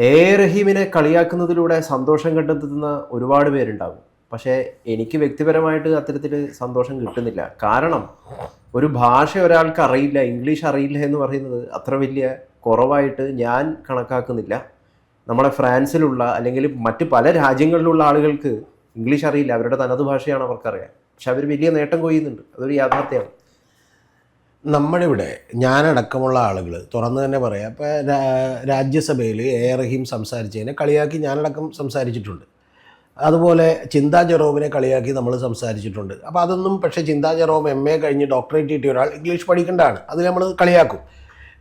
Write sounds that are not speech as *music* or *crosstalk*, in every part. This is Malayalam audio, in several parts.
എ റഹീമിനെ കളിയാക്കുന്നതിലൂടെ സന്തോഷം കണ്ടെത്തുന്ന ഒരുപാട് പേരുണ്ടാകും. പക്ഷേ എനിക്ക് വ്യക്തിപരമായിട്ട് അത്തരത്തിൽ സന്തോഷം കിട്ടുന്നില്ല. കാരണം ഒരു ഭാഷ ഒരാൾക്ക് അറിയില്ല ഇംഗ്ലീഷ് അറിയില്ല എന്ന് പറയുന്നത് അത്ര വലിയ കുറവായിട്ട് ഞാൻ കണക്കാക്കുന്നില്ല. നമ്മളെ ഫ്രാൻസിലുള്ള അല്ലെങ്കിൽ മറ്റ് പല രാജ്യങ്ങളിലുള്ള ആളുകൾക്ക് ഇംഗ്ലീഷ് അറിയില്ല. അവരുടെ തനത് ഭാഷയാണ് അവർക്കറിയാം. പക്ഷെ അവർ വലിയ നേട്ടം കൊയ്യുന്നുണ്ട്. അതൊരു യാഥാർത്ഥ്യമാണ്. നമ്മുടെ ഇവിടെ ഞാനടക്കമുള്ള ആളുകൾ തുറന്ന് തന്നെ പറയാം ഇപ്പോൾ രാജ്യസഭയിൽ എ. റഹീം സംസാരിച്ചതിനെ കളിയാക്കി ഞാനടക്കം സംസാരിച്ചിട്ടുണ്ട്. അതുപോലെ ചിന്താ ജെറോമിനെ കളിയാക്കി നമ്മൾ സംസാരിച്ചിട്ടുണ്ട്. അപ്പോൾ അതൊന്നും പക്ഷേ ചിന്താ ജെറോം എം. എ കഴിഞ്ഞ് ഡോക്ടറേറ്റ് കിട്ടിയ ഒരാൾ ഇംഗ്ലീഷ് പഠിക്കേണ്ടതാണ് അത് നമ്മൾ കളിയാക്കും.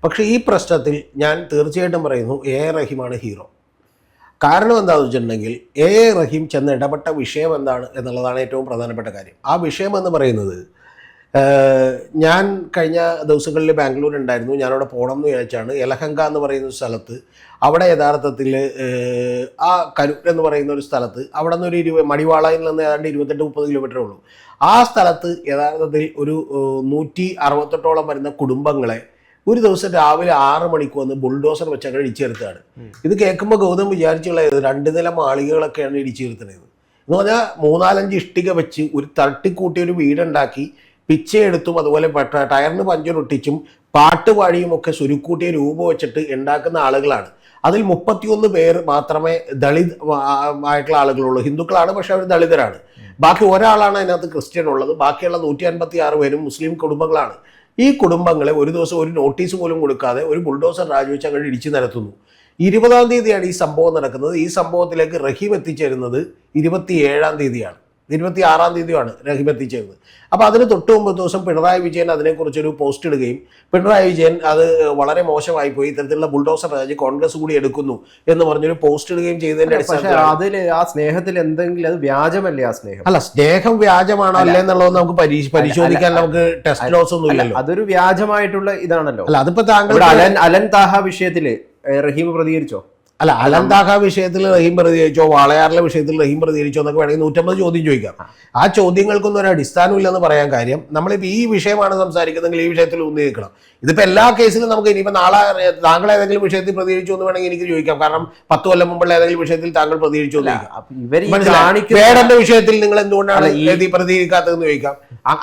പക്ഷേ ഈ പ്രശ്നത്തിൽ ഞാൻ തീർച്ചയായിട്ടും പറയുന്നു എ. റഹീമാണ് ഹീറോ. കാരണം എന്താണെന്ന് വെച്ചിട്ടുണ്ടെങ്കിൽ എ. റഹീം ചെന്ന് ഇടപെട്ട വിഷയം എന്താണ് എന്നുള്ളതാണ് ഏറ്റവും പ്രധാനപ്പെട്ട കാര്യം. ആ വിഷയം എന്ന് പറയുന്നത് ഞാൻ കഴിഞ്ഞ ദിവസങ്ങളിൽ ബാംഗ്ലൂർ ഉണ്ടായിരുന്നു. ഞാനവിടെ പോകണം എന്ന് വിചാരിച്ചാണ്. യലഹങ്ക എന്ന് പറയുന്ന സ്ഥലത്ത് അവിടെ യഥാർത്ഥത്തിൽ ആ കരൂർ എന്ന് പറയുന്ന ഒരു സ്ഥലത്ത് അവിടെ നിന്ന് ഒരു ഇരുപത് മടിവാളയിൽ നിന്ന് ഏതാണ്ട് ഇരുപത്തെട്ട് മുപ്പത് കിലോമീറ്റർ ഉള്ളൂ. ആ സ്ഥലത്ത് യഥാർത്ഥത്തിൽ ഒരു നൂറ്റി അറുപത്തെട്ടോളം വരുന്ന കുടുംബങ്ങളെ ഒരു ദിവസം രാവിലെ ആറ് മണിക്ക് വന്ന് ബുൾഡോസർ വെച്ച് അങ്ങനെ ഇടിച്ചെടുത്താണ് ഇത് കേൾക്കുമ്പോൾ ഗൗതം വിചാരിച്ചുള്ള രണ്ട് നില മാളികകളൊക്കെയാണ് ഇടിച്ചേർത്തണത്. എന്ന് പറഞ്ഞാൽ മൂന്നാലഞ്ച് ഇഷ്ടിക വെച്ച് ഒരു തട്ടിക്കൂട്ടി ഒരു വീടുണ്ടാക്കി പിച്ചയെടുത്തും അതുപോലെ ടയറിന് ടയറിന് പഞ്ചറൊട്ടിച്ചും പാട്ടുപാടിയും ഒക്കെ സുരുക്കൂട്ടിയ രൂപ വെച്ചിട്ട് ഉണ്ടാക്കുന്ന ആളുകളാണ്. അതിൽ മുപ്പത്തിയൊന്ന് പേർ മാത്രമേ ദളിത് ആയിട്ടുള്ള ആളുകളുള്ളൂ. ഹിന്ദുക്കളാണ് പക്ഷെ അവർ ദളിതരാണ്. ബാക്കി ഒരാളാണ് അതിനകത്ത് ക്രിസ്ത്യൻ ഉള്ളത്. ബാക്കിയുള്ള നൂറ്റി അൻപത്തി ആറ് പേരും മുസ്ലിം കുടുംബങ്ങളാണ്. ഈ കുടുംബങ്ങളെ ഒരു ദിവസം ഒരു നോട്ടീസ് പോലും കൊടുക്കാതെ ഒരു ബുൾഡോസർ രാജിവെച്ച് അങ്ങോട്ട് ഇടിച്ചു നിരത്തുന്നു. ഇരുപതാം തീയതിയാണ് ഈ സംഭവം നടക്കുന്നത്. ഈ സംഭവത്തിലേക്ക് റഹീം എത്തിച്ചേരുന്നത് ഇരുപത്തി ഏഴാം തീയതിയാണ്. ഇരുപത്തി ആറാം തീയതിയാണ് റഹീം എത്തിച്ചേരുന്നത് അപ്പോൾ അതിന് തൊട്ട് മുമ്പ് ദിവസം പിണറായി വിജയൻ അതിനെക്കുറിച്ചൊരു പോസ്റ്റ് ഇടുകയും പിണറായി വിജയൻ അത് വളരെ മോശമായി പോയി ഇത്തരത്തിലുള്ള ബുൾഡോസർ രാജ്യം കോൺഗ്രസ് കൂടി എടുക്കുന്നു എന്ന് പറഞ്ഞൊരു പോസ്റ്റ് ഇടുകയും ചെയ്തതിന്റെ അതിൽ അടിസ്ഥാനത്തിൽ ആ സ്നേഹത്തിൽ എന്തെങ്കിലും അത് വ്യാജമല്ലേ ആ സ്നേഹം? അല്ല സ്നേഹം വ്യാജമാണോ അല്ലേ. എന്നുള്ളത് നമുക്ക് പരീ- പരിശോധിക്കാൻ നമുക്ക് ടെസ്റ്റ് ലോസ് ഒന്നും ഇല്ലല്ലോ. അതൊരു വ്യാജമായിട്ടുള്ള ഇതാണല്ലോ. അല്ല അതിപ്പോ താങ്കൾ അലൻ അലൻ താഹ വിഷയത്തിൽ റഹീം പ്രതികരിച്ചോ? അല്ല അലന്താഹ വിഷയത്തിൽ റഹീം പ്രതികരിച്ചോ വാളയാറിലെ വിഷയത്തിൽ റഹീം പ്രതികരിച്ചോ എന്നൊക്കെ വേണമെങ്കിൽ നൂറ്റമ്പത് ചോദ്യം ചോദിക്കാം. ആ ചോദ്യങ്ങൾക്കൊന്നും ഒരു അടിസ്ഥാനമില്ലെന്ന് പറയാൻ കാര്യം നമ്മളിപ്പോൾ ഈ വിഷയമാണ് സംസാരിക്കുന്നതെങ്കിൽ ഈ വിഷയത്തിൽ ഊന്നി നിൽക്കണം. ഇതിപ്പോൾ എല്ലാ കേസിലും നമുക്ക് ഇനിയിപ്പോൾ നാളെ താങ്കൾ ഏതെങ്കിലും വിഷയത്തിൽ പ്രതികരിച്ചു എന്ന് വേണമെങ്കിൽ എനിക്ക് ചോദിക്കാം. കാരണം പത്ത് കൊല്ലം മുമ്പുള്ള ഏതെങ്കിലും വിഷയത്തിൽ താങ്കൾ പ്രതികരിച്ചു വേറെ വേടന്റെ വിഷയത്തിൽ നിങ്ങൾ എന്തുകൊണ്ടാണ് പ്രതികരിക്കാത്തതെന്ന് ചോദിക്കാം.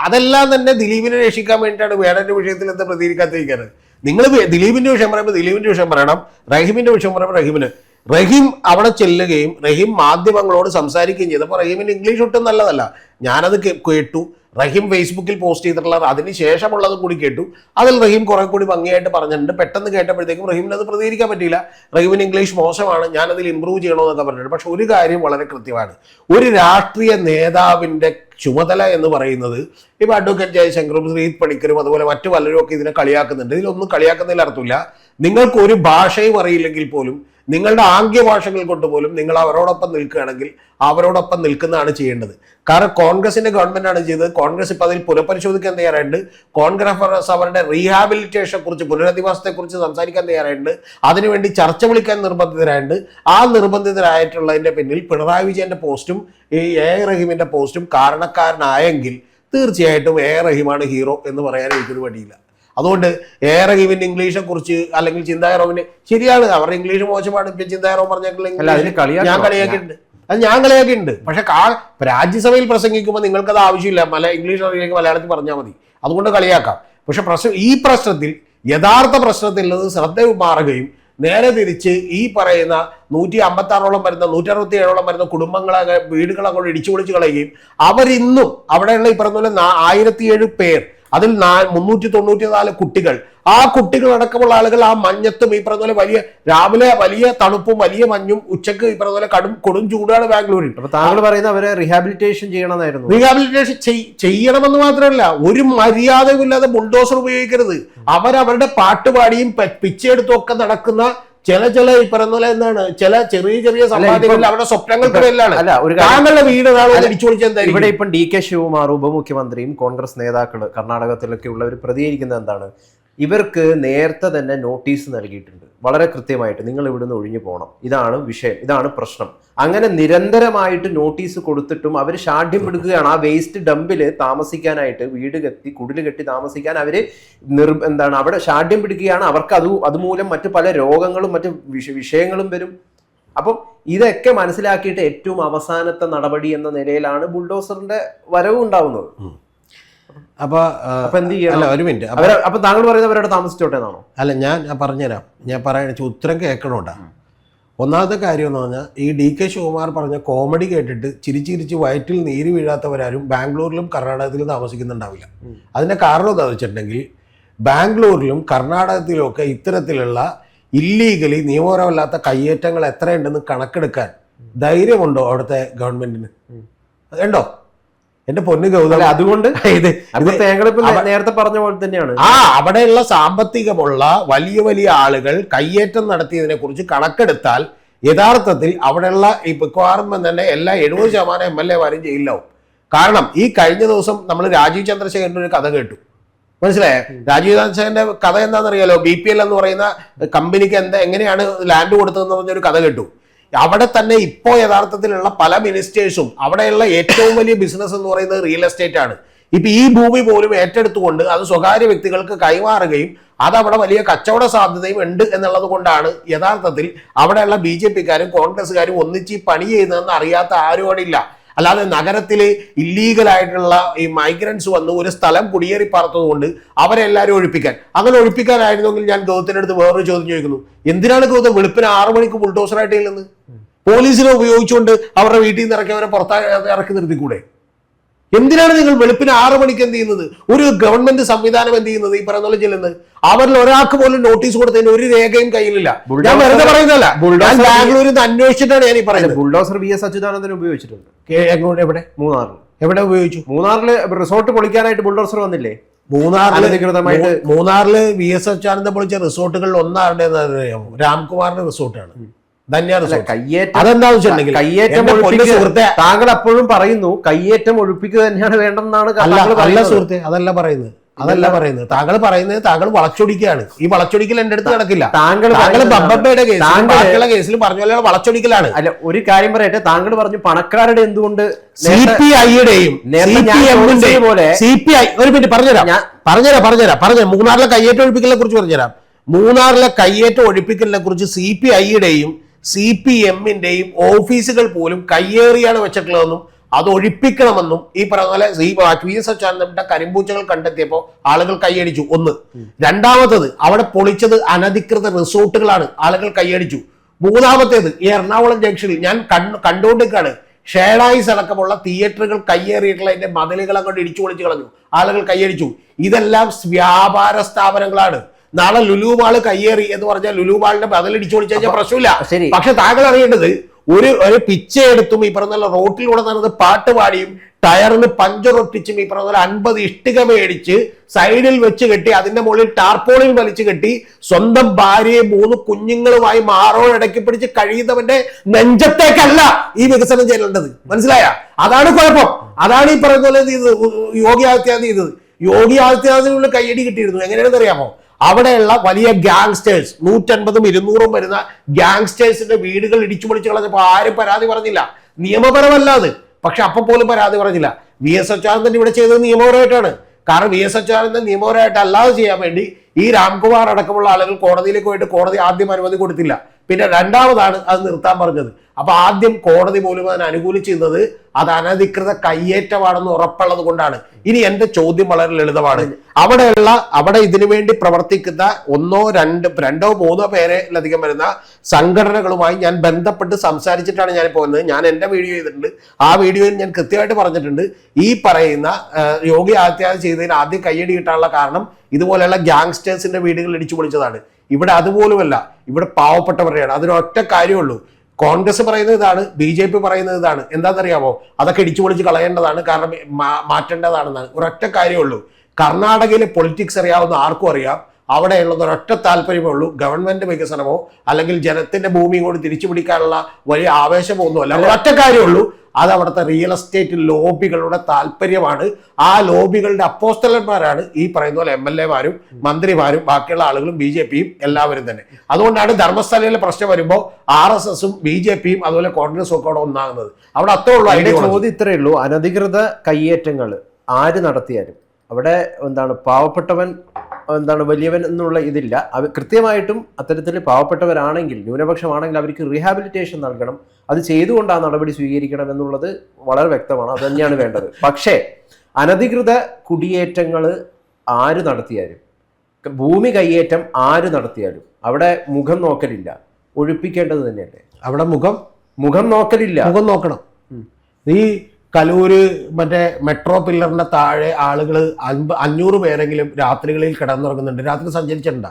അതെല്ലാം തന്നെ ദിലീപിനെ രക്ഷിക്കാൻ വേണ്ടിയിട്ടാണ് വേടന്റെ വിഷയത്തിൽ എന്താ പ്രതികരിക്കാത്തിരിക്കുന്നത് നിങ്ങൾ ദിലീപിന്റെ വിഷയം പറയുമ്പോൾ ദിലീപിന്റെ വിഷയം പറയണം റഹീമിന്റെ വിഷയം പറയുമ്പോൾ റഹീമിന്. റഹീം അവിടെ ചെല്ലുകയും റഹീം മാധ്യമങ്ങളോട് സംസാരിക്കുകയും ചെയ്തപ്പോൾ റഹീമിന് ഇംഗ്ലീഷ് ഒട്ടും നല്ലതല്ല. ഞാനത് കേട്ടു. റഹീം ഫേസ്ബുക്കിൽ പോസ്റ്റ് ചെയ്തിട്ടുള്ള അതിന് ശേഷമുള്ളത് കൂടി കേട്ടു. അതിൽ റഹീം കുറെ കൂടി ഭംഗിയായിട്ട് പറഞ്ഞിട്ടുണ്ട്. പെട്ടെന്ന് കേട്ടപ്പോഴത്തേക്കും റഹീമിന് അത് പ്രതികരിക്കാൻ പറ്റിയില്ല. റഹീമിന് ഇംഗ്ലീഷ് മോശമാണ്. ഞാനതിൽ ഇമ്പ്രൂവ് ചെയ്യണമെന്നൊക്കെ പറഞ്ഞിട്ടുണ്ട്. പക്ഷെ ഒരു കാര്യം വളരെ കൃത്യമാണ്. ഒരു രാഷ്ട്രീയ നേതാവിന്റെ ചുമതല എന്ന് പറയുന്നത് ഇപ്പം അഡ്വക്കേറ്റ് ജയശങ്കറും ശ്രീത് പണിക്കരും അതുപോലെ മറ്റു പലരും ഒക്കെ ഇതിനെ കളിയാക്കുന്നുണ്ട്. ഇതിലൊന്നും കളിയാക്കുന്നതിൽ അർത്ഥമില്ല. നിങ്ങൾക്ക് ഒരു ഭാഷയും അറിയില്ലെങ്കിൽ പോലും നിങ്ങളുടെ ആംഗ്യ ഭാഷകൾ കൊണ്ട് പോലും നിങ്ങൾ അവരോടൊപ്പം നിൽക്കുകയാണെങ്കിൽ അവരോടൊപ്പം നിൽക്കുന്നതാണ് ചെയ്യേണ്ടത്. കാരണം കോൺഗ്രസിന്റെ ഗവൺമെന്റ് ആണ് ചെയ്തത്. കോൺഗ്രസ് ഇപ്പൊ അതിൽ പുനഃപരിശോധിക്കാൻ തയ്യാറായിട്ടുണ്ട്. കോൺഗ്രസ് അവരുടെ റീഹാബിലിറ്റേഷനെ കുറിച്ച് പുനരധിവാസത്തെ കുറിച്ച് സംസാരിക്കാൻ തയ്യാറായിട്ടുണ്ട്. അതിനുവേണ്ടി ചർച്ച വിളിക്കാൻ നിർബന്ധിതരായിട്ടുണ്ട്. ആ നിർബന്ധിതരായിട്ടുള്ളതിന്റെ പിന്നിൽ പിണറായി വിജയന്റെ പോസ്റ്റും ഈ എ റഹീമിന്റെ പോസ്റ്റും കാരണക്കാരനായെങ്കിൽ തീർച്ചയായിട്ടും എ റഹീമാണ് ഹീറോ എന്ന് പറയാൻ എനിക്കൊരു വഴിയില്ല. അതുകൊണ്ട് ഏറെ ഇവന്റെ ഇംഗ്ലീഷെ കുറിച്ച് അല്ലെങ്കിൽ ചിന്തായറോവിന്റെ ശരിയാണ്. അവരുടെ ഇംഗ്ലീഷ് മോശമാണ്. ഇപ്പൊ ചിന്തായറോ പറഞ്ഞിട്ടുള്ള ഞാൻ കളിയാക്കിയിട്ടുണ്ട്. അത് ഞാൻ കളിയാക്കിയിട്ടുണ്ട്. പക്ഷെ കാ രാജ്യസഭയിൽ പ്രസംഗിക്കുമ്പോൾ നിങ്ങൾക്കത് ആവശ്യമില്ല. മല ഇംഗ്ലീഷ് അറിയില്ലെങ്കിൽ മലയാളത്തിൽ പറഞ്ഞാൽ മതി. അതുകൊണ്ട് കളിയാക്കാം. പക്ഷെ പ്രശ്നം ഈ പ്രശ്നത്തിൽ യഥാർത്ഥ പ്രശ്നത്തിൽ നിന്ന് ശ്രദ്ധ മാറുകയും നേരെ തിരിച്ച് ഈ പറയുന്ന നൂറ്റി അമ്പത്തി ആറോളം വരുന്ന നൂറ്റി അറുപത്തി ഏഴോളം വരുന്ന കുടുംബങ്ങളെ വീടുകൾ അങ്ങോട്ട് ഇടിച്ചു പൊളിച്ചു കളയുകയും അവരിന്നും അവിടെയുള്ള ഈ പറഞ്ഞ പോലെ ആയിരത്തി ഏഴ് പേർ അതിൽ മുന്നൂറ്റി തൊണ്ണൂറ്റി നാല് കുട്ടികൾ. ആ കുട്ടികൾ അടക്കമുള്ള ആളുകൾ ആ മഞ്ഞത്തും ഈ പറഞ്ഞ പോലെ വലിയ രാവിലെ വലിയ തണുപ്പും വലിയ മഞ്ഞും ഉച്ചയ്ക്ക് ഈ പറഞ്ഞ പോലെ കടും കൊടും ചൂടാണ് ബാംഗ്ലൂരിൽ. താങ്കൾ പറയുന്നത് അവരെ റീഹാബിലിറ്റേഷൻ ചെയ്യണമെന്നായിരുന്നു. റീഹാബിലിറ്റേഷൻ ചെയ്- ചെയ്യണമെന്ന് മാത്രമല്ല ഒരു മര്യാദയുമില്ലാതെ ബുൾഡോസർ ഉപയോഗിക്കരുത്. അവരവരുടെ പാട്ടുപാടിയും പിച്ചെടുത്തും ഒക്കെ നടക്കുന്ന ചില ചില ഈ പറയുന്ന പോലെ എന്താണ്? ചില ചെറിയ ചെറിയ സമ്പാദ്യങ്ങളിൽ അവരുടെ ഒരു കാര്യം താങ്കളുടെ വീട് ഇവിടെ ഇപ്പം ഡി കെ ശിവകുമാർ ഉപമുഖ്യമന്ത്രിയും കോൺഗ്രസ് നേതാക്കൾ കർണാടകത്തിലൊക്കെ ഉള്ളവർ പ്രതികരിക്കുന്നത് എന്താണ്? ഇവർക്ക് നേരത്തെ തന്നെ നോട്ടീസ് നൽകിയിട്ടുണ്ട്. വളരെ കൃത്യമായിട്ട് നിങ്ങൾ ഇവിടുന്ന് ഒഴിഞ്ഞു പോകണം ഇതാണ് വിഷയം ഇതാണ് പ്രശ്നം. അങ്ങനെ നിരന്തരമായിട്ട് നോട്ടീസ് കൊടുത്തിട്ടും അവർ ഷാഠ്യം പിടിക്കുകയാണ് ആ വേസ്റ്റ് ഡമ്പിൽ താമസിക്കാനായിട്ട് വീട് കെട്ടി കുടിൽ കെട്ടി താമസിക്കാൻ അവർ നിർ എന്താണ് അവിടെ ഷാഠ്യം പിടിക്കുകയാണ്. അവർക്ക് അത് അതുമൂലം മറ്റു പല രോഗങ്ങളും മറ്റു വിഷ വിഷയങ്ങളും വരും. അപ്പം ഇതൊക്കെ മനസ്സിലാക്കിയിട്ട് ഏറ്റവും അവസാനത്തെ നടപടി എന്ന നിലയിലാണ് ബുൾഡോസറിന്റെ വരവ് ഉണ്ടാവുന്നത്. അപ്പൊ എന്ത് ചെയ്യണം? അല്ല ഒരു മിനിറ്റ്. അപ്പൊ താങ്കൾ പറയുന്നത് അവരോട് താമസിച്ചോട്ടെ എന്നാണോ? അല്ല ഞാൻ ഞാൻ പറഞ്ഞുതരാം. ഞാൻ പറയണ ഉത്തരം കേൾക്കണോട്ടാ ഒന്നാമത്തെ കാര്യം എന്ന് പറഞ്ഞാൽ ഈ ഡി കെ ശിവകുമാർ പറഞ്ഞ കോമഡി കേട്ടിട്ട് ചിരിച്ച് ചിരിച്ച് വയറ്റിൽ നീര് വീഴാത്തവരാരും ബാംഗ്ലൂരിലും കർണാടകത്തിലും താമസിക്കുന്നുണ്ടാവില്ല. അതിന്റെ കാരണം എന്താ വെച്ചിട്ടുണ്ടെങ്കിൽ ബാംഗ്ലൂരിലും കർണാടകത്തിലും ഒക്കെ ഇത്തരത്തിലുള്ള ഇല്ലീഗലി നിയമപരമല്ലാത്ത കയ്യേറ്റങ്ങൾ എത്രയുണ്ടെന്ന് കണക്കെടുക്കാൻ ധൈര്യമുണ്ടോ അവിടുത്തെ ഗവൺമെന്റിന്? ഉണ്ടോ? എന്റെ പൊന്ന് ഗൗതം അതുകൊണ്ട് *laughs* ഇത് നേരത്തെ പറഞ്ഞ പോലെ തന്നെയാണ്. ആ അവിടെയുള്ള സാമ്പത്തികമുള്ള വലിയ വലിയ ആളുകൾ കയ്യേറ്റം നടത്തിയതിനെ കുറിച്ച് കണക്കെടുത്താൽ യഥാർത്ഥത്തിൽ അവിടെയുള്ള ഈ മിക്കവാറും തന്നെ എല്ലാ എഴുപത് ശതമാനം എം എൽ എമാരും ജയിലിലാവും. കാരണം ഈ കഴിഞ്ഞ ദിവസം നമ്മൾ രാജീവ് ചന്ദ്രശേഖരന്റെ ഒരു കഥ കേട്ടു. മനസ്സിലായേ? രാജീവ് ചന്ദ്രശേഖരന്റെ കഥ എന്താണെന്നറിയാലോ? ബി പി എൽ എന്ന് പറയുന്ന കമ്പനിക്ക് എന്താ എങ്ങനെയാണ് ലാൻഡ് കൊടുത്തതെന്ന് പറഞ്ഞൊരു കഥ കേട്ടു. അവിടെ തന്നെ ഇപ്പോൾ യഥാർത്ഥത്തിലുള്ള പല മിനിസ്റ്റേഴ്സും അവിടെയുള്ള ഏറ്റവും വലിയ ബിസിനസ് എന്ന് പറയുന്നത് റിയൽ എസ്റ്റേറ്റ് ആണ്. ഇപ്പൊ ഈ ഭൂമി പോലും ഏറ്റെടുത്തുകൊണ്ട് അത് സ്വകാര്യ വ്യക്തികൾക്ക് കൈമാറുകയും അതവിടെ വലിയ കച്ചവട സാധ്യതയും ഉണ്ട് എന്നുള്ളത് കൊണ്ടാണ് യഥാർത്ഥത്തിൽ അവിടെയുള്ള ബി ജെ പിക്കാരും കോൺഗ്രസ്സുകാരും ഒന്നിച്ച് പണി ചെയ്യുന്നതെന്ന് അറിയാത്ത ആരും അവിടെ ഇല്ല. അല്ലാതെ നഗരത്തിൽ ഇല്ലീഗലായിട്ടുള്ള ഈ മൈഗ്രൻസ് വന്ന് ഒരു സ്ഥലം കുടിയേറി പാർത്തതുകൊണ്ട് അവരെല്ലാവരും ഒഴിപ്പിക്കാൻ. അങ്ങനെ ഒഴിപ്പിക്കാനായിരുന്നെങ്കിൽ ഞാൻ ഗൗതത്തിനടുത്ത് അടുത്ത് വേറൊരു ചോദ്യം ചോദിക്കുന്നു. എന്തിനാണ് ഗൗതം വെളുപ്പിന് ആറു മണിക്ക് ബുൾഡോസറായിട്ട് ഇല്ലെന്ന് പോലീസിനെ ഉപയോഗിച്ചുകൊണ്ട് അവരുടെ വീട്ടിൽ നിന്ന് ഇറക്കി അവരെ പുറത്താ ഇറക്കി നിർത്തിക്കൂടെ? എന്തിനാണ് നിങ്ങൾ വെളുപ്പിന് ആറ് മണിക്ക് എന്ത് ചെയ്യുന്നത്? ഒരു ഗവൺമെന്റ് സംവിധാനം എന്ത് ചെയ്യുന്നത്? ഈ പറയുന്ന പോലെ ചെല്ലുന്നത് അവരിൽ ഒരാൾക്ക് പോലും നോട്ടീസ് കൊടുത്തതിന് ഒരു രേഖയും കയ്യിലില്ല. ഞാൻ വെറുതെ പറയുന്നതല്ല. ഞാൻ ബാംഗ്ലൂരിൽ നിന്ന് അന്വേഷിച്ചിട്ടാണ് ഞാൻ ഈ പറയുന്നത്. ബുൾഡോസർ വി എസ് അച്യുതാനന്ദൻ ഉപയോഗിച്ചിട്ടുണ്ട്. എവിടെ? മൂന്നാറിൽ. എവിടെ ഉപയോഗിച്ചു? മൂന്നാറിൽ റിസോർട്ട് പൊളിക്കാനായിട്ട് ബുൾഡോസർ വന്നില്ലേ? മൂന്നാറിൽ അധികൃതമായിട്ട് മൂന്നാറിൽ വി എസ് അച്യുതാനന്ദൻ പൊളിച്ച റിസോർട്ടുകളിൽ അറിയാമോ രാംകുമാറിന്റെ റിസോർട്ടാണ് താങ്കൾ അപ്പോഴും പറയുന്നു കയ്യേറ്റം ഒഴിപ്പിക്കുക തന്നെയാണ് വേണ്ടെന്നാണ് അല്ല. സുഹൃത്തെ അതല്ല പറയുന്നത്. അതല്ല പറയുന്നത്. താങ്കൾ പറയുന്നത് താങ്കൾ വളച്ചൊടിക്കുകയാണ്. ഈ വളച്ചൊടിക്കൽ എന്റെ അടുത്ത് നടക്കില്ല. താങ്കൾ താങ്കൾ ബബ്ബയുടെ കേസ് താങ്കളുടെ കേസിൽ കേസിലും പറഞ്ഞ പോലെ വളച്ചൊടിക്കലാണ്. അല്ല ഒരു കാര്യം പറയട്ടെ. താങ്കൾ പറഞ്ഞു പണക്കാരുടെ എന്തുകൊണ്ട് സി പി ഐയുടെയും പോലെ സി പി എമ്മിന്റെ ചോദിച്ചതുപോലെ- സി പി ഐ ഒരു മിനിറ്റ് പറഞ്ഞുതരാം. ഞാൻ- പറഞ്ഞുതരാം പറഞ്ഞുതരാം പറഞ്ഞുതരാം. മൂന്നാറിലെ കയ്യേറ്റം ഒഴിപ്പിക്കലിനെ കുറിച്ച് പറഞ്ഞുതരാം. മൂന്നാറിലെ കയ്യേറ്റം ഒഴിപ്പിക്കലിനെ കുറിച്ച് സി പി ഐയുടെയും സി പി എമ്മിന്റെയും ഓഫീസുകൾ പോലും കയ്യേറിയാണ് വെച്ചിട്ടുള്ളതെന്നും അത് ഒഴിപ്പിക്കണമെന്നും ഈ പറഞ്ഞ പോലെ ഈ വി എസ് അച്യുതാനന്ദന്റെ കരിമ്പൂച്ചകൾ കണ്ടെത്തിയപ്പോൾ ആളുകൾ കൈയടിച്ചു. ഒന്ന്. രണ്ടാമത്തത് അവിടെ പൊളിച്ചത് അനധികൃത റിസോർട്ടുകളാണ് ആളുകൾ കൈയടിച്ചു. മൂന്നാമത്തേത് ഈ എറണാകുളം ജംഗ്ഷനിൽ ഞാൻ കണ്ടു കണ്ടുകൊണ്ടിരിക്കുകയാണ്. ഷേഡായിസ് അടക്കമുള്ള തിയേറ്ററുകൾ കയ്യേറിയിട്ടുള്ള അതിന്റെ മതിലുകൾ അങ്ങോട്ട് ഇടിച്ചു പൊളിച്ചു കളഞ്ഞു. ആളുകൾ കൈയടിച്ചു. ഇതെല്ലാം വ്യാപാര സ്ഥാപനങ്ങളാണ്. നാളെ ലുലു മാൾ കയ്യേറി എന്ന് പറഞ്ഞാൽ ലുലു മാളിന്റെ പൊളിച്ചു കഴിഞ്ഞാൽ പ്രശ്നമില്ല. ശരി. പക്ഷെ താങ്കൾ അറിയേണ്ടത് ഒരു ഒരു പിച്ചയെടുത്തും ഈ പറഞ്ഞ റോട്ടിലൂടെ നടന്ന് പാട്ട് പാടിയും ടയറിന് പഞ്ചർ ഒട്ടിച്ചും ഈ പറഞ്ഞ അൻപത് ഇഷ്ടിക മേടിച്ച് സൈഡിൽ വെച്ച് കെട്ടി അതിന്റെ മുകളിൽ ടാർപോളിൽ വലിച്ചു കെട്ടി സ്വന്തം ഭാര്യയെ മൂന്ന് കുഞ്ഞുങ്ങളുമായി മാറോടക്കി പിടിച്ച് കഴിയുന്നവന്റെ നെഞ്ചത്തേക്കല്ല ഈ വികസനം ചെയ്യേണ്ടത്. മനസ്സിലായ? അതാണ് കുഴപ്പം. അതാണ് ഈ പറയുന്ന പോലെ. യോഗി ആദിത്യനാഥ് ചെയ്തത്. യോഗി ആദിത്യനാഥിനുള്ള കയ്യടി കിട്ടിയിരുന്നു. എങ്ങനെയാണെന്ന് അറിയാമോ അവിടെയുള്ള വലിയ ഗ്യാങ്സ്റ്റേഴ്സ് നൂറ്റൻപതും ഇരുന്നൂറും വരുന്ന ഗ്യാങ്സ്റ്റേഴ്സിന്റെ വീടുകൾ ഇടിച്ചു പൊളിച്ചു കളഞ്ഞപ്പോൾ ആരും പരാതി പറഞ്ഞില്ല. നിയമപരമല്ല അത്. പക്ഷെ അപ്പം പോലും പരാതി പറഞ്ഞില്ല. വി എസ് അച്യുതാനന്ദൻ ഇവിടെ ചെയ്തത് നിയമപരമായിട്ടാണ്. കാരണം വി എസ് അച്യുതാനന്ദൻ നിയമപരമായിട്ട് അല്ലാതെ ചെയ്യാൻ വേണ്ടി ഈ രാംകുമാർ അടക്കമുള്ള ആളുകൾ കോടതിയിലേക്ക് പോയിട്ട് കോടതി ആദ്യം അനുമതി കൊടുത്തില്ല. പിന്നെ രണ്ടാമതാണ് അത് നിർത്താൻ പറഞ്ഞത്. അപ്പൊ ആദ്യം കോടതി പോലും അതിനെ അനുകൂലിച്ചിരുന്നത് അത് അനധികൃത കയ്യേറ്റമാണെന്ന് ഉറപ്പുള്ളത് കൊണ്ടാണ്. ഇനി എന്റെ ചോദ്യം വളരെ ലളിതമാണ്. അവിടെയുള്ള അവിടെ ഇതിനു വേണ്ടി പ്രവർത്തിക്കുന്ന ഒന്നോ രണ്ട് രണ്ടോ മൂന്നോ പേരിലധികം വരുന്ന സംഘടനകളുമായി ഞാൻ ബന്ധപ്പെട്ട് സംസാരിച്ചിട്ടാണ് ഞാൻ പോകുന്നത് ഞാൻ എന്റെ വീഡിയോ ചെയ്തിട്ടുണ്ട്. ആ വീഡിയോയിൽ ഞാൻ കൃത്യമായിട്ട് പറഞ്ഞിട്ടുണ്ട്. ഈ പറയുന്ന യോഗി ആദിത്യനാഥ് ചെയ്തതിന് ആദ്യം കയ്യടി കിട്ടാനുള്ള കാരണം ഇതുപോലെയുള്ള ഗ്യാങ്സ്റ്റേഴ്സിന്റെ വീടുകൾ ഇടിച്ചു പൊളിച്ചതാണ്. ഇവിടെ അതുപോലുമല്ല ഇവിടെ പാവപ്പെട്ടവരുടെയാണ്. അതിനൊറ്റ കാര്യമുള്ളൂ. കോൺഗ്രസ് പറയുന്നത് ഇതാണ് ബി ജെ പി പറയുന്നത് ഇതാണ്. എന്താണെന്നറിയാമോ? അതൊക്കെ ഇടിച്ചു പൊളിച്ച് കളയേണ്ടതാണ് കാരണം മാറ്റേണ്ടതാണെന്നാണ്. ഒരൊറ്റ കാര്യമുള്ളൂ. കർണാടകയിലെ പൊളിറ്റിക്സ് അറിയാവുന്ന ആർക്കും അറിയാം. അവിടെയുള്ളത് ഒരൊറ്റ താല്പര്യമേ ഉള്ളൂ. ഗവൺമെന്റ് വികസനമോ അല്ലെങ്കിൽ ജനത്തിന്റെ ഭൂമി കൂടി തിരിച്ചു പിടിക്കാനുള്ള വലിയ ആവേശമോ ഒന്നുമല്ല ഒരൊറ്റ കാര്യമുള്ളൂ അത് അവിടുത്തെ റിയൽ എസ്റ്റേറ്റ് ലോബികളുടെ താല്പര്യമാണ്. ആ ലോബികളുടെ അപ്പോസ്റ്റലന്മാരാണ് ഈ പറയുന്ന പോലെ എം എൽ എമാരും മന്ത്രിമാരും ബാക്കിയുള്ള ആളുകളും ബി ജെ പിയും എല്ലാവരും തന്നെ. അതുകൊണ്ടാണ് ധർമ്മസ്ഥലയിലെ പ്രശ്നം വരുമ്പോൾ ആർ എസ് എസും ബി ജെ പിയും അതുപോലെ കോൺഗ്രസും ഒക്കെ അവിടെ ഒന്നാകുന്നത്. അവിടെ അത്രേ ഉള്ളൂ അതിന്റെ. ചോദ്യം ഇത്രയേ ഉള്ളൂ. അനധികൃത കയ്യേറ്റങ്ങൾ ആര് നടത്തിയാലും അവിടെ എന്താണ് പാവപ്പെട്ടവൻ എന്താണ് വലിയവൻ എന്നുള്ള ഇതില്ല. അവർ കൃത്യമായിട്ടും അത്തരത്തിൽ പാവപ്പെട്ടവരാണെങ്കിൽ ന്യൂനപക്ഷമാണെങ്കിൽ അവർക്ക് റീഹാബിലിറ്റേഷൻ നൽകണം. അത് ചെയ്തുകൊണ്ട് ആ നടപടി സ്വീകരിക്കണം എന്നുള്ളത് വളരെ വ്യക്തമാണ്. അത് തന്നെയാണ് വേണ്ടത്. പക്ഷേ അനധികൃത കുടിയേറ്റങ്ങൾ ആര് നടത്തിയാലും ഭൂമി കയ്യേറ്റം ആര് നടത്തിയാലും അവിടെ മുഖം നോക്കലില്ല. ഒഴിപ്പിക്കേണ്ടത് തന്നെയല്ലേ? അവിടെ മുഖം? മുഖം നോക്കലില്ല. മുഖം നോക്കണം. ഈ കലൂര് മറ്റേ മെട്രോ പില്ലറിന്റെ താഴെ ആളുകൾ അൻപ അഞ്ഞൂറ് പേരെങ്കിലും രാത്രികളിൽ കിടന്നുറങ്ങുന്നുണ്ട്. രാത്രി സഞ്ചരിച്ചിട്ടുണ്ട.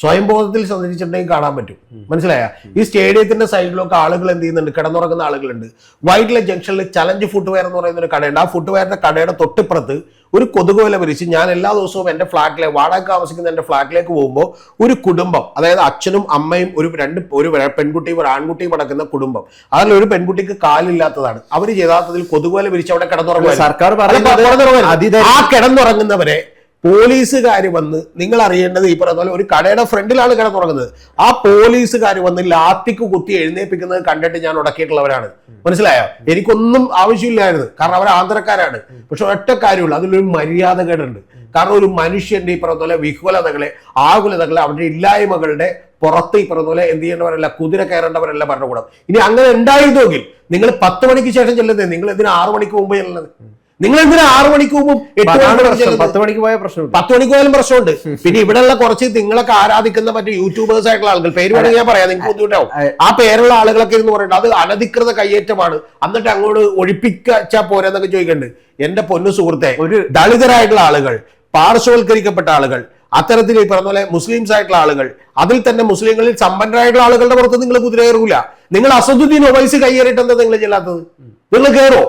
സ്വയംബോധത്തിൽ സഞ്ചരിച്ചിട്ടുണ്ടെങ്കിൽ കാണാൻ പറ്റും. മനസ്സിലായ? ഈ സ്റ്റേഡിയത്തിന്റെ സൈഡിലൊക്കെ ആളുകൾ എന്ത് ചെയ്യുന്നുണ്ട്? കിടന്നുറങ്ങുന്ന ആളുകളുണ്ട്. വൈറ്റിലെ ജംഗ്ഷനിൽ ചലഞ്ച് ഫുട്വെയർ എന്ന് പറയുന്ന ഒരു കടയുണ്ട്. ആ ഫുട്വെയറിന്റെ കടയുടെ തൊട്ടിപ്പുറത്ത് ഒരു കൊതുകുവല വിരിച്ച് ഞാൻ എല്ലാ ദിവസവും എന്റെ ഫ്ലാറ്റിലെ വാടക താമസിക്കുന്ന എന്റെ ഫ്ലാറ്റിലേക്ക് പോകുമ്പോൾ ഒരു കുടുംബം അതായത് അച്ഛനും അമ്മയും ഒരു രണ്ട് ഒരു പെൺകുട്ടിയും ഒരു ആൺകുട്ടിയും അടക്കുന്ന കുടുംബം. അതിൽ ഒരു പെൺകുട്ടിക്ക് കാലില്ലാത്തതാണ്. അവർ യഥാർത്ഥത്തിൽ കൊതുകുവല വിരിച്ച് അവിടെ കിടന്നുറങ്ങുക സർക്കാർ ആ കിടന്നുറങ്ങുന്നവരെ പോലീസുകാർ വന്ന് നിങ്ങൾ അറിയേണ്ടത് ഈ പറഞ്ഞ പോലെ ഒരു കടയുടെ ഫ്രണ്ടിലാണ് കട തുടങ്ങുന്നത് ആ പോലീസുകാർ വന്ന് ലാത്തിക്ക് കുത്തി എഴുന്നേൽപ്പിക്കുന്നത് കണ്ടിട്ട് ഞാൻ ഉടക്കിയിട്ടുള്ളവരാണ്. മനസ്സിലായോ? എനിക്കൊന്നും ആവശ്യമില്ലായിരുന്നു. കാരണം അവർ ആന്ധ്രക്കാരാണ് പക്ഷെ ഒറ്റ കാര്യമുള്ളൂ. അതിലൊരു മര്യാദകേടുണ്ട്. കാരണം ഒരു മനുഷ്യന്റെ ഈ പറഞ്ഞ പോലെ വിഹുലതകളെ ആകുലതകളെ അവരുടെ ഇല്ലായ്മകളുടെ പുറത്ത് ഈ പറഞ്ഞ പോലെ എന്ത് ചെയ്യേണ്ടവരല്ല കുതിര കയറേണ്ടവരല്ല ഭരണകൂടം ഇനി അങ്ങനെ ഉണ്ടായിരുന്നുവെങ്കിൽ നിങ്ങൾ പത്ത് മണിക്ക് ശേഷം ചെല്ലുന്നത് നിങ്ങൾ എന്തിനാ ആറു മണിക്ക് മുമ്പ് ചെല്ലുന്നത്? നിങ്ങൾ എന്തിനാ ആറു മണിക്ക് മുമ്പും എട്ട് മണിക്ക്? പത്ത് മണിക്ക് പോയ പ്രശ്നം പത്ത് മണിക്ക് പോയാലും പ്രശ്നമുണ്ട്. പിന്നെ ഇവിടെയുള്ള കുറച്ച് നിങ്ങളൊക്കെ ആരാധിക്കുന്ന മറ്റു യൂട്യൂബേഴ്സ് ആയിട്ടുള്ള ആളുകൾ പേര് വേണമെങ്കിൽ ഞാൻ പറയാം നിങ്ങൾക്ക് ബുദ്ധിമുട്ടാവും. ആ പേരുള്ള ആളുകളൊക്കെ എന്ന് പറയുന്നത് അത് അനധികൃത കയ്യേറ്റമാണ്. എന്നിട്ട് അങ്ങോട്ട് ഒഴിപ്പിക്കാ പോരെന്നൊക്കെ ചോദിക്കുന്നുണ്ട് എന്റെ പൊന്നു സുഹൃത്തെ ഒരു ദളിതരായിട്ടുള്ള ആളുകൾ പാർശ്വവൽക്കരിക്കപ്പെട്ട ആളുകൾ അത്തരത്തിൽ ഈ പറഞ്ഞ പോലെ മുസ്ലിംസ് ആയിട്ടുള്ള ആളുകൾ അതിൽ തന്നെ മുസ്ലിങ്ങളിൽ സമ്പന്നരായിട്ടുള്ള ആളുകളുടെ പുറത്ത് നിങ്ങൾ കുതിര കയറൂല നിങ്ങൾ അസദുദ്ദീൻ ഒവൈസ് കയ്യേറിയിട്ട് എന്താ നിങ്ങൾ ചെല്ലാത്തത്? നിങ്ങൾ കയറോ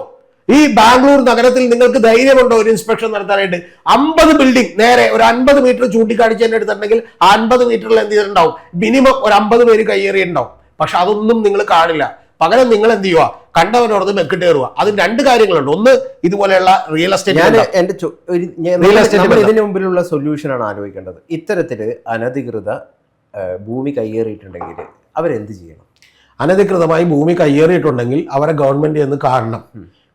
ഈ ബാംഗ്ലൂർ നഗരത്തിൽ നിങ്ങൾക്ക് ധൈര്യമുണ്ടോ ഒരു ഇൻസ്പെക്ഷൻ നടത്താനായിട്ട്? അമ്പത് ബിൽഡിംഗ് നേരെ ഒരു അൻപത് മീറ്റർ ചൂണ്ടിക്കാണിച്ച് തന്നെ എടുത്തിട്ടുണ്ടെങ്കിൽ ആ അൻപത് മീറ്ററിൽ എന്ത് ചെയ്തിട്ടുണ്ടാവും? മിനിമം ഒരു അമ്പത് പേര് കയ്യേറിയിട്ടുണ്ടാവും. പക്ഷെ അതൊന്നും നിങ്ങൾ കാണില്ല. പകരം നിങ്ങൾ എന്ത് ചെയ്യുക കണ്ടവനോട് മെക്കിട്ട് കയറുക അതിന് രണ്ട് കാര്യങ്ങളുണ്ട്. ഒന്ന് ഇതുപോലെയുള്ള റിയൽ എസ്റ്റേറ്റ് ഇതിന് മുമ്പിലുള്ള സൊല്യൂഷനാണ് ആലോചിക്കേണ്ടത്. ഇത്തരത്തിൽ അനധികൃത ഭൂമി കയ്യേറിയിട്ടുണ്ടെങ്കിൽ അവരെന്ത് ചെയ്യണം? അനധികൃതമായി ഭൂമി കയ്യേറിയിട്ടുണ്ടെങ്കിൽ അവരെ ഗവൺമെന്റ് എന്ന് കാണണം.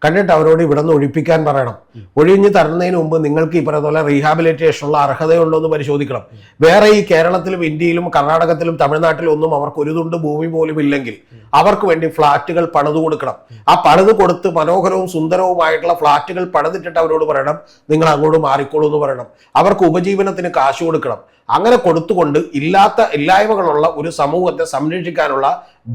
കണ്ടിട്ട് അവരോട് ഇവിടെ നിന്ന് ഒഴിപ്പിക്കാൻ പറയണം. ഒഴിഞ്ഞ് തരുന്നതിന് മുമ്പ് നിങ്ങൾക്ക് ഈ പോലെ റീഹാബിലിറ്റേഷനുള്ള അർഹതയുണ്ടോ എന്ന് പരിശോധിക്കണം. വേറെ ഈ കേരളത്തിലും ഇന്ത്യയിലും കർണാടകത്തിലും തമിഴ്നാട്ടിലും ഒന്നും അവർക്ക് ഒരു തുണ്ട് ഭൂമി പോലും ഇല്ലെങ്കിൽ അവർക്ക് വേണ്ടി ഫ്ളാറ്റുകൾ പണിതു കൊടുക്കണം. ആ പണിത് കൊടുത്ത് മനോഹരവും സുന്ദരവുമായിട്ടുള്ള ഫ്ളാറ്റുകൾ പണിതിട്ടിട്ട് അവരോട് പറയണം നിങ്ങൾ അങ്ങോട്ട് മാറിക്കോളൂ എന്ന് പറയണം. അവർക്ക് ഉപജീവനത്തിന് കാശ് കൊടുക്കണം. അങ്ങനെ കൊടുത്തുകൊണ്ട് ഇല്ലാത്ത ഇല്ലായ്മകളുള്ള ഒരു സമൂഹത്തെ സംരക്ഷിക്കാനുള്ള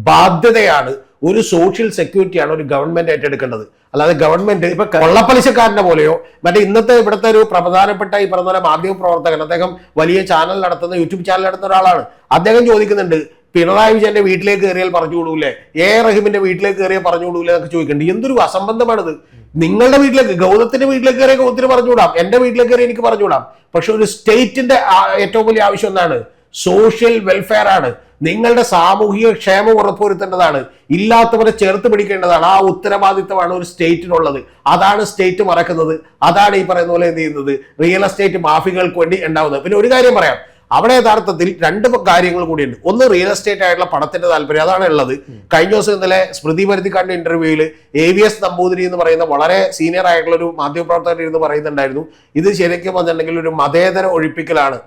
ബാധ്യതയാണ് ഒരു സോഷ്യൽ സെക്യൂരിറ്റിയാണ് ഒരു ഗവൺമെന്റ് ഏറ്റെടുക്കേണ്ടത്. അല്ലാതെ ഗവൺമെന്റ് ഇപ്പൊ കൊള്ളപ്പലിശക്കാരനെ പോലെയോ മറ്റേ ഇന്നത്തെ ഇവിടുത്തെ ഒരു പ്രധാനപ്പെട്ട ഈ പറഞ്ഞ മാധ്യമ പ്രവർത്തകൻ അദ്ദേഹം വലിയ ചാനൽ നടത്തുന്ന യൂട്യൂബ് ചാനൽ നടത്തുന്ന ഒരാളാണ്. അദ്ദേഹം ചോദിക്കുന്നുണ്ട് പിണറായി വിജയന്റെ വീട്ടിലേക്ക് കയറിയാൽ പറഞ്ഞു വിടൂലേ? എ. റഹീമിന്റെ വീട്ടിലേക്ക് കയറിയാൽ പറഞ്ഞു വിടൂലേ? എന്നൊക്കെ ചോദിക്കുന്നുണ്ട്. എന്തൊരു അസംബന്ധമാണിത്? നിങ്ങളുടെ വീട്ടിലേക്ക് ഗൗതത്തിന്റെ വീട്ടിലേക്ക് കയറിയ ഗൗതത്തിന് പറഞ്ഞുവിടാം എന്റെ വീട്ടിലേക്ക് കയറി എനിക്ക് പറഞ്ഞുവിടാം പക്ഷെ ഒരു സ്റ്റേറ്റിന്റെ ഏറ്റവും വലിയ ആവശ്യം എന്താണ്? സോഷ്യൽ വെൽഫെയർ ആണ്. നിങ്ങളുടെ സാമൂഹിക ക്ഷേമം ഉറപ്പുവരുത്തേണ്ടതാണ്. ഇല്ലാത്തവരെ ചേർത്ത് പിടിക്കേണ്ടതാണ്. ആ ഉത്തരവാദിത്തമാണ് ഒരു സ്റ്റേറ്റിനുള്ളത്. അതാണ് സ്റ്റേറ്റ് മറക്കുന്നത്. അതാണ് ഈ പറയുന്ന പോലെ എന്ത് ചെയ്യുന്നത്? റിയൽ എസ്റ്റേറ്റ് മാഫികൾക്ക് വേണ്ടി ഉണ്ടാവുന്നത്. പിന്നെ ഒരു കാര്യം പറയാം. അവിടെ യഥാർത്ഥത്തിൽ രണ്ട് കാര്യങ്ങൾ കൂടിയുണ്ട്. ഒന്ന് റിയൽ എസ്റ്റേറ്റ് ആയിട്ടുള്ള പണത്തിന്റെ താല്പര്യം. അതാണ് ഉള്ളത്. കഴിഞ്ഞ ദിവസം ഇന്നലെ സ്മൃതി പരുത്തിക്കാടിന്റെ ഇന്റർവ്യൂവിൽ എ വി എസ് നമ്പൂതിരി എന്ന് പറയുന്ന വളരെ സീനിയർ ആയിട്ടുള്ള ഒരു മാധ്യമപ്രവർത്തകൻ ഇരുന്ന് പറയുന്നുണ്ടായിരുന്നു. ഇത് ശരിക്കും വന്നിട്ടുണ്ടെങ്കിൽ ഒരു മതേതര ഒഴിപ്പിക്കലാണ്.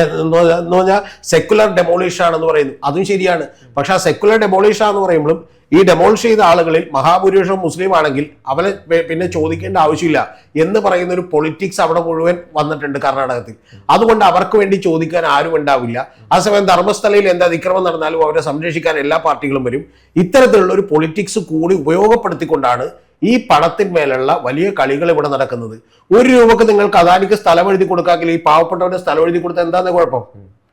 എന്ന് പറഞ്ഞാ- എന്ന് പറഞ്ഞാൽ സെക്കുലർ ഡെമോളിഷ് ആണെന്ന് പറയുന്നു. അതും ശരിയാണ്. പക്ഷെ ആ സെക്കുലർ ഡെമോളിഷ് ആണെന്ന് പറയുമ്പോഴും ഈ ഡെമോളിഷ് ചെയ്ത ആളുകളിൽ മഹാഭൂരിപക്ഷം മുസ്ലിം ആണെങ്കിൽ അവനെ പിന്നെ ചോദിക്കേണ്ട ആവശ്യമില്ല എന്ന് പറയുന്ന ഒരു പൊളിറ്റിക്സ് അവിടെ മുഴുവൻ വന്നിട്ടുണ്ട് കർണാടകത്തിൽ. അതുകൊണ്ട് അവർക്ക് വേണ്ടി ചോദിക്കാൻ ആരും ഉണ്ടാവില്ല. ആ സമയം ധർമ്മസ്ഥലയിൽ എന്ത് അതിക്രമം നടന്നാലും അവരെ സംരക്ഷിക്കാൻ എല്ലാ പാർട്ടികളും വരും. ഇത്തരത്തിലുള്ള ഒരു പൊളിറ്റിക്സ് കൂടി ഉപയോഗപ്പെടുത്തിക്കൊണ്ടാണ് ഈ പണത്തിന്മേലുള്ള വലിയ കളികൾ ഇവിടെ നടക്കുന്നത്. ഒരു രൂപക്ക് നിങ്ങൾക്ക് അദാനിക്ക് സ്ഥലം എഴുതി കൊടുക്കാക്കില്ല ഈ പാവപ്പെട്ടവരുടെ സ്ഥലം എഴുതി കൊടുത്താൽ എന്താന്ന് കുഴപ്പം?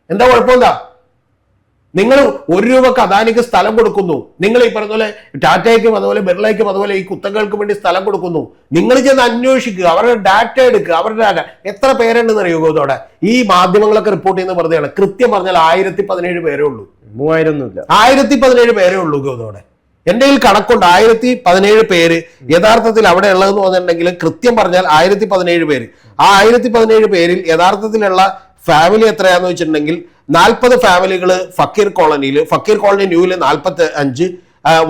എന്താ കുഴപ്പം എന്താ? നിങ്ങൾ ഒരു രൂപക്ക് അദാനിക്ക് സ്ഥലം കൊടുക്കുന്നു. നിങ്ങൾ ഈ പറഞ്ഞ പോലെ ടാറ്റയ്ക്കും അതുപോലെ ബിർളയ്ക്കും അതുപോലെ ഈ കുത്തകൾക്ക് വേണ്ടി സ്ഥലം കൊടുക്കുന്നു. നിങ്ങൾ ചെന്ന് അന്വേഷിക്കുക അവരുടെ ഡാറ്റ എടുക്കുക അവരുടെ ഡാറ്റ. എത്ര പേരുണ്ടെന്ന് അറിയുമോ ഇതോടെ ഈ മാധ്യമങ്ങളൊക്കെ റിപ്പോർട്ട് ചെയ്യുന്ന വെറുതെയാണ്. കൃത്യം പറഞ്ഞാൽ ആയിരത്തി പതിനേഴ് പേരേ ഉള്ളൂ. മൂവായിരം ആയിരത്തി പതിനേഴ് പേരേ ഉള്ളൂ ഗോതോടെ എന്റെ കയ്യിൽ കണക്കുണ്ട്. ആയിരത്തി പതിനേഴ് പേര് യഥാർത്ഥത്തിൽ അവിടെ ഉള്ളതെന്ന് പറഞ്ഞിട്ടുണ്ടെങ്കിൽ കൃത്യം പറഞ്ഞാൽ ആയിരത്തി പതിനേഴ് പേര്. ആ ആയിരത്തി പതിനേഴ് പേരിൽ യഥാർത്ഥത്തിലുള്ള ഫാമിലി എത്രയാന്ന് വെച്ചിട്ടുണ്ടെങ്കിൽ നാൽപ്പത് ഫാമിലികൾ ഫക്കീർ കോളനിയിൽ ഫക്കീർ കോളനി ന്യൂവിൽ നാൽപ്പത്തി അഞ്ച്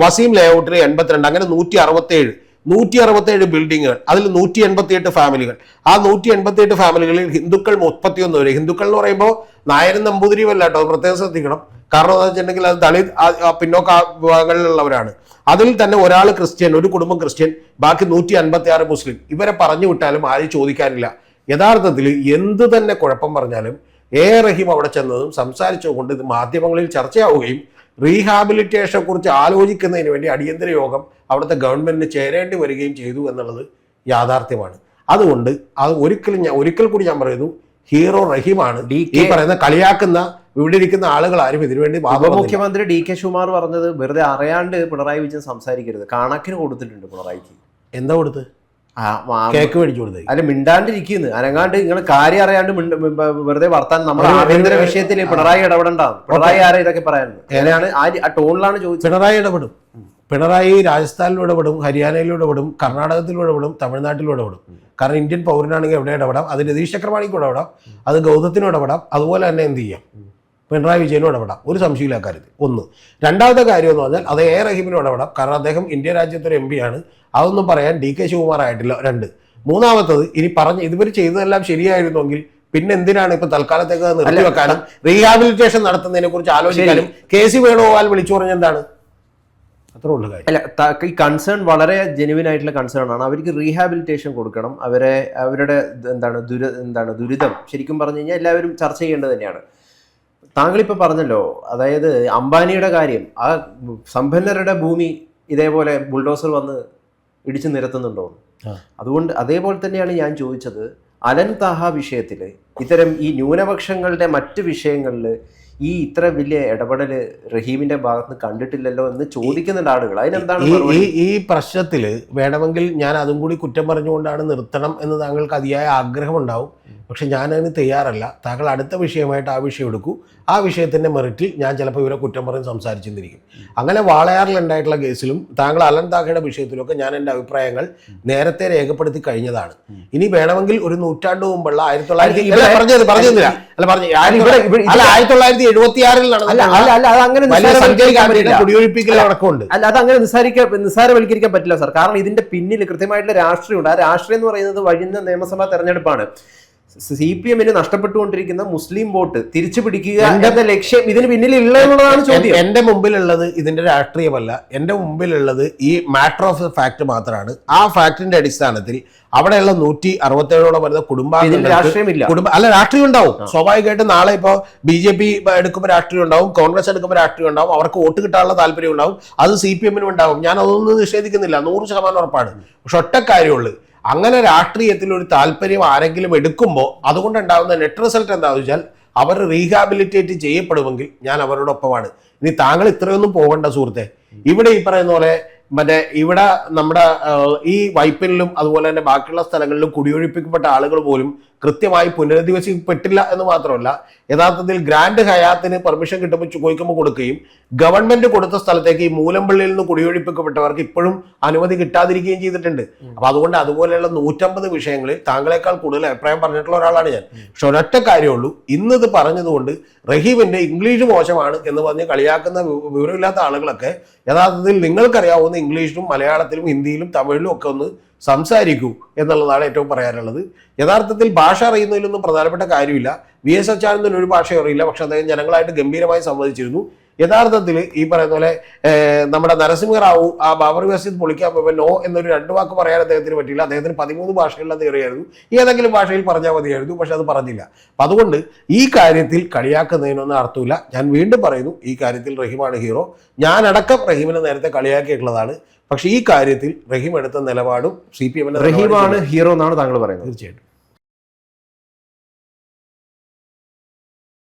വസീം ലേഔട്ടിൽ എൺപത്തിരണ്ട് അങ്ങനെ നൂറ്റി അറുപത്തേഴ്. നൂറ്റി അറുപത്തേഴ് ബിൽഡിങ്ങുകൾ അതിൽ നൂറ്റി എൺപത്തിയെട്ട് ഫാമിലികൾ ആ നൂറ്റി എൺപത്തിയെട്ട് ഫാമിലികളിൽ ഹിന്ദുക്കൾ മുപ്പത്തിയൊന്ന് വരെ ഹിന്ദുക്കൾ എന്ന് പറയുമ്പോൾ നായരും നമ്പൂതിരിയും അല്ല കേട്ടോ പ്രത്യേകം ശ്രദ്ധിക്കണം. കാരണം എന്താ വെച്ചിട്ടുണ്ടെങ്കിൽ അത് ദളിത് പിന്നോക്ക വിഭാഗങ്ങളിലുള്ളവരാണ്. അതിൽ തന്നെ ഒരാൾ ക്രിസ്ത്യൻ ഒരു കുടുംബം ക്രിസ്ത്യൻ ബാക്കി നൂറ്റി അൻപത്തി ആറ് മുസ്ലിം. ഇവരെ പറഞ്ഞു വിട്ടാലും ആരും ചോദിക്കാനില്ല. യഥാർത്ഥത്തിൽ എന്ത് തന്നെ കുഴപ്പം പറഞ്ഞാലും എ റഹീം അവിടെ ചെന്നതും സംസാരിച്ചുകൊണ്ട് ഇത് മാധ്യമങ്ങളിൽ ചർച്ചയാവുകയും റീഹാബിലിറ്റേഷനെ കുറിച്ച് ആലോചിക്കുന്നതിന് വേണ്ടി അടിയന്തര യോഗം അവിടുത്തെ ഗവൺമെന്റിന് ചേരേണ്ടി വരികയും ചെയ്തു എന്നുള്ളത് യാഥാർത്ഥ്യമാണ്. അതുകൊണ്ട് അത് ഒരിക്കലും ഞാൻ ഒരിക്കൽ കൂടി ഞാൻ പറയുന്നു ഹീറോ റഹീമാണ് ഡി ഈ പറയുന്ന കളിയാക്കുന്ന ഇവിടെ ഇരിക്കുന്ന ആളുകൾ ആരും ഇതിനുവേണ്ടി. ഉപമുഖ്യമന്ത്രി ഡി കെ ശുമാർ പറഞ്ഞത് വെറുതെ അറിയാണ്ട് പിണറായി വിജയൻ സംസാരിക്കരുത്. കണക്കിന് കൊടുത്തിട്ടുണ്ട് പിണറായിക്ക്. എന്താ കൊടുത്ത് കേക്ക് മേടിച്ചു കൊടുത്തേ. അല്ല മിണ്ടാണ്ടിരിക്കുന്നു. അനങ്ങാണ്ട് നിങ്ങൾ കാര്യം അറിയാണ്ട് വെറുതെ വർത്താൻ നമ്മുടെ ആഭ്യന്തര വിഷയത്തിൽ പിണറായി ഇടപെടണ്ടാവും. പിണറായി ആരെ ഇതൊക്കെ പറയാനുള്ളത്? ആ ആ ടോണിലാണ് ചോദിച്ചത്. പിണറായി ഇടപെടും. പിണറായി രാജസ്ഥാനിലും ഇടപെടും ഹരിയാനയിലും ഇടപെടും കർണാടകത്തിലും ഇടപെടും തമിഴ്നാട്ടിലും ഇടപെടും. കാരണം ഇന്ത്യൻ പൗരനാണെങ്കിൽ എവിടെ ഇടപെടാം? അത് രതീഷ് ചക്രവാണിക്ക് ഇടപെടാം. അത് ഗൗതത്തിനും ഇടപെടാം. അതുപോലെ തന്നെ എന്ത് ചെയ്യാം? പിണറായി വിജയനും ഇടപെടാം. ഒരു സംശയമില്ല കാര്യത്തിൽ. ഒന്ന്. രണ്ടാമത്തെ കാര്യം എന്ന് പറഞ്ഞാൽ അത് എ റഹീമിനും ഇടപെടാം. കാരണം അദ്ദേഹം ഇന്ത്യ രാജ്യത്തെ ഒരു എം ആണ്. അതൊന്നും പറയാൻ ഡി കെ ശിവകുമാർ ആയിട്ടില്ല. രണ്ട്. മൂന്നാമത്തത് ഇനി പറഞ്ഞ് ഇതുവരെ ചെയ്തതെല്ലാം ശരിയായിരുന്നുവെങ്കിൽ പിന്നെ എന്തിനാണ് ഇപ്പൊ തൽക്കാലത്തേക്ക് നിർത്തി നിർത്തിവെക്കാനും റീഹാബിലിറ്റേഷൻ നടത്തുന്നതിനെ കുറിച്ച് ആലോചിക്കാനും കെ സി വേണുഗോപാൽ വിളിച്ചു പറഞ്ഞ എന്താണ്? അത്രേ കാര്യം. അല്ല ഈ കൺസേൺ വളരെ ജെനുവിൻ ആയിട്ടുള്ള കൺസേൺ ആണ്. അവർക്ക് റീഹാബിലിറ്റേഷൻ കൊടുക്കണം. അവരെ അവരുടെ എന്താണ് ദുര എന്താണ് ദുരിതം ശരിക്കും പറഞ്ഞു കഴിഞ്ഞാൽ എല്ലാവരും ചർച്ച ചെയ്യേണ്ടത് തന്നെയാണ്. താങ്കളിപ്പോൾ പറഞ്ഞല്ലോ അതായത് അംബാനിയുടെ കാര്യം ആ സമ്പന്നരുടെ ഭൂമി ഇതേപോലെ ബുൾഡോസർ വന്ന് ഇടിച്ചു നിരത്തുന്നുണ്ടോ? അതുകൊണ്ട് അതേപോലെ തന്നെയാണ് ഞാൻ ചോദിച്ചത് അലൻ താഹ വിഷയത്തിൽ ഇത്തരം ഈ ന്യൂനപക്ഷങ്ങളുടെ മറ്റ് വിഷയങ്ങളിൽ ഈ ഇത്ര വലിയ ഇടപെടൽ റഹീമിന്റെ ഭാഗത്ത് നിന്ന് കണ്ടിട്ടില്ലല്ലോ എന്ന് ചോദിക്കുന്നുണ്ട് ആളുകൾ അതിനെന്താണ്? ഈ ഈ പ്രശ്നത്തിൽ വേണമെങ്കിൽ ഞാൻ അതും കൂടി കുറ്റം പറഞ്ഞുകൊണ്ടാണ് നിർത്തണം എന്ന് താങ്കൾക്ക് അതിയായ ആഗ്രഹമുണ്ടാവും. പക്ഷെ ഞാനതിന് തയ്യാറല്ല. താങ്കൾ അടുത്ത വിഷയമായിട്ട് ആ വിഷയം എടുക്കൂ. ആ വിഷയത്തിന്റെ മെറിറ്റിൽ ഞാൻ ചിലപ്പോൾ ഇവരെ കുറ്റം പറഞ്ഞ് സംസാരിച്ചിരിക്കും അങ്ങനെ വാളയാറിൽ ഉണ്ടായിട്ടുള്ള കേസിലും താങ്കൾ അലൻ താഖയുടെ വിഷയത്തിലൊക്കെ ഞാൻ എന്റെ അഭിപ്രായങ്ങൾ നേരത്തെ രേഖപ്പെടുത്തി കഴിഞ്ഞതാണ്. ഇനി വേണമെങ്കിൽ ഒരു നൂറ്റാണ്ട് മുമ്പുള്ള ആയിരത്തി തൊള്ളായിരത്തി പറഞ്ഞത് പറഞ്ഞില്ല അല്ല പറഞ്ഞു അല്ല ആയിരത്തി തൊള്ളായിരത്തി എഴുപത്തി ആറിൽ അല്ല നടന്ന അത് അങ്ങനെ. കുടിയൊഴിപ്പിക്കൽ അടക്കമുണ്ട്. അല്ല അത് നിസ്സാരവൽക്കരിക്കാൻ പറ്റില്ല സാർ. കാരണം ഇതിന്റെ പിന്നിൽ കൃത്യമായിട്ടുള്ള രാഷ്ട്രീയമുണ്ട്. ആ രാഷ്ട്രീയം എന്ന് പറയുന്നത് വഴിഞ്ഞ നിയമസഭാ തെരഞ്ഞെടുപ്പാണ്. സി പി എമ്മിന് നഷ്ടപ്പെട്ടുകൊണ്ടിരിക്കുന്ന മുസ്ലിം വോട്ട് തിരിച്ചു പിടിക്കുക എന്റെ ലക്ഷ്യം ഇതിന് പിന്നിൽ എന്നുള്ളതാണ് ചോദ്യം. എന്റെ മുമ്പിലുള്ളത് ഇതിന്റെ രാഷ്ട്രീയമല്ല. എന്റെ മുമ്പിലുള്ളത് ഈ മാറ്റർ ഓഫ് ഫാക്ട് മാത്രമാണ്. ആ ഫാക്ടിന്റെ അടിസ്ഥാനത്തിൽ അവിടെയുള്ള നൂറ്റി അറുപത്തേഴോളം വരുന്ന കുടുംബാംഗങ്ങൾ കുടുംബ അല്ല രാഷ്ട്രീയം ഉണ്ടാവും. സ്വാഭാവികമായിട്ടും നാളെ ഇപ്പോ ബി ജെ പി എടുക്കുമ്പോൾ രാഷ്ട്രീയം ഉണ്ടാവും. കോൺഗ്രസ് എടുക്കുമ്പോൾ രാഷ്ട്രീയം ഉണ്ടാവും. അവർക്ക് വോട്ട് കിട്ടാനുള്ള താല്പര്യം ഉണ്ടാവും. അത് സി പി എമ്മിനും ഉണ്ടാവും. ഞാൻ അതൊന്നും നിഷേധിക്കുന്നില്ല. നൂറ് ശതമാനം ഉറപ്പാണ്. പക്ഷെ ഒറ്റ കാര്യമുള്ളൂ അങ്ങനെ രാഷ്ട്രീയത്തിൽ ഒരു താല്പര്യം ആരെങ്കിലും എടുക്കുമ്പോൾ അതുകൊണ്ടുണ്ടാകുന്ന നെറ്റ് റിസൾട്ട് എന്താണെന്ന് വെച്ചാൽ അവർ റീഹാബിലിറ്റേറ്റ് ചെയ്യപ്പെടുമെങ്കിൽ ഞാൻ അവരോടൊപ്പമാണ്. ഇനി താങ്കൾ ഇത്രയൊന്നും പോകണ്ട സുഹൃത്തെ. ഇവിടെ ഈ പറയുന്ന പോലെ മറ്റേ ഇവിടെ നമ്മുടെ ഈ വൈപ്പിനിലും അതുപോലെ തന്നെ ബാക്കിയുള്ള സ്ഥലങ്ങളിലും കുടിയൊഴിപ്പിക്കപ്പെട്ട ആളുകൾ പോലും കൃത്യമായി പുനരധിവസിക്കപ്പെട്ടില്ല എന്ന് മാത്രമല്ല യഥാർത്ഥത്തിൽ ഗ്രാൻഡ് ഹയാത്തിന് പെർമിഷൻ കിട്ടുമ്പോൾ ചോദിക്കുമ്പോൾ കൊടുക്കുകയും ഗവൺമെന്റ് കൊടുത്ത സ്ഥലത്തേക്ക് ഈ മൂലമ്പള്ളിയിൽ നിന്ന് കുടിയൊഴിപ്പിക്കപ്പെട്ടവർക്ക് ഇപ്പോഴും അനുമതി കിട്ടാതിരിക്കുകയും ചെയ്തിട്ടുണ്ട്. അപ്പൊ അതുകൊണ്ട് അതുപോലെയുള്ള നൂറ്റമ്പത് വിഷയങ്ങളിൽ താങ്കളെക്കാൾ കൂടുതൽ അഭിപ്രായം പറഞ്ഞിട്ടുള്ള ഒരാളാണ് ഞാൻ. പക്ഷെ ഒരൊറ്റ കാര്യമുള്ളൂ ഇന്നത് പറഞ്ഞതുകൊണ്ട് റഹീമിന്റെ ഇംഗ്ലീഷ് മോശമാണ് എന്ന് പറഞ്ഞ് കളിയാക്കുന്ന വിവരമില്ലാത്ത ആളുകളൊക്കെ യഥാർത്ഥത്തിൽ നിങ്ങൾക്കറിയാവുന്ന ഇംഗ്ലീഷിലും മലയാളത്തിലും ഹിന്ദിയിലും തമിഴിലും ഒക്കെ ഒന്ന് സംസാരിക്കൂ എന്നുള്ളതാണ് ഏറ്റവും പറയാനുള്ളത്. യഥാർത്ഥത്തിൽ ഭാഷ അറിയുന്നതിലൊന്നും പ്രധാനപ്പെട്ട കാര്യമില്ല. വി എസ് അച്യുതാനന്ദന് ഒരു ഭാഷ അറിയില്ല. പക്ഷെ അദ്ദേഹം ജനങ്ങളായിട്ട് ഗംഭീരമായി സംവദിച്ചിരുന്നു. യഥാർത്ഥത്തിൽ ഈ പറയുന്ന പോലെ നമ്മുടെ നരസിംഹറാവു ആ ബാബറി മസ്ജിദ് പൊളിക്കാൻ പോയപ്പോൾ നോ എന്നൊരു രണ്ട് വാക്ക് പറയാൻ അദ്ദേഹത്തിന് പറ്റില്ല അദ്ദേഹത്തിന് പതിമൂന്ന് ഭാഷകളിലത് കയറിയായിരുന്നു ഈ ഏതെങ്കിലും ഭാഷയിൽ പറഞ്ഞാൽ മതിയായിരുന്നു പക്ഷെ അത് പറഞ്ഞില്ല. അപ്പം അതുകൊണ്ട് ഈ കാര്യത്തിൽ കളിയാക്കുന്നതിനൊന്നും അർത്ഥമില്ല. ഞാൻ വീണ്ടും പറയുന്നു ഈ കാര്യത്തിൽ റഹീമാണ് ഹീറോ. ഞാനടക്കം റഹീമിനെ നേരത്തെ കളിയാക്കിയിട്ടുള്ളതാണ്. പക്ഷേ ഈ കാര്യത്തിൽ റഹീം എടുത്ത നിലപാടും സി പി എമ്മിന്റെ റഹീമാണ് ഹീറോ എന്നാണ് താങ്കൾ പറയുന്നത്. തീർച്ചയായിട്ടും.